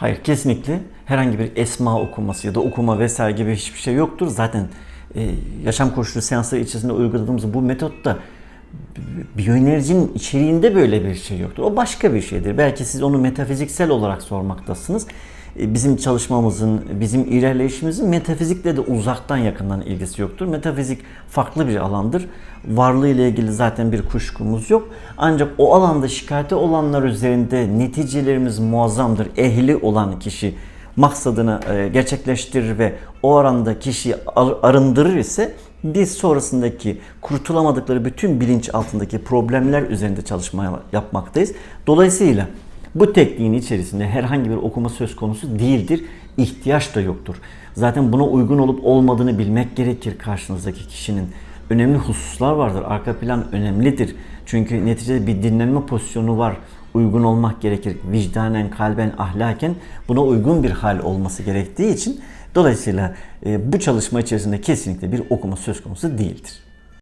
Hayır kesinlikle herhangi bir esma okuması ya da okuma vesaire gibi hiçbir şey yoktur. Zaten e, yaşam koşulu seansları içerisinde uyguladığımız bu metotta biyoenerjinin içeriğinde böyle bir şey yoktur. O başka bir şeydir. Belki siz onu metafiziksel olarak sormaktasınız. E, Bizim çalışmamızın, bizim ilerleyişimizin metafizikle de uzaktan yakından ilgisi yoktur. Metafizik farklı bir alandır. Varlığı ile ilgili zaten bir kuşkumuz yok. Ancak o alanda şikayeti olanlar üzerinde neticelerimiz muazzamdır. Ehli olan kişi maksadını e, gerçekleştirir ve o oranda kişiyi ar- arındırır ise biz sonrasındaki kurtulamadıkları bütün bilinç altındaki problemler üzerinde çalışma yapmaktayız. Dolayısıyla bu tekniğin içerisinde herhangi bir okuma söz konusu değildir. İhtiyaç da yoktur. Zaten buna uygun olup olmadığını bilmek gerekir karşınızdaki kişinin. Önemli hususlar vardır. Arka plan önemlidir. Çünkü neticede bir dinlenme pozisyonu var. Uygun olmak gerekir. Vicdanen, kalben, ahlaken buna uygun bir hal olması gerektiği için dolayısıyla e, bu çalışma içerisinde kesinlikle bir okuma söz konusu değildir.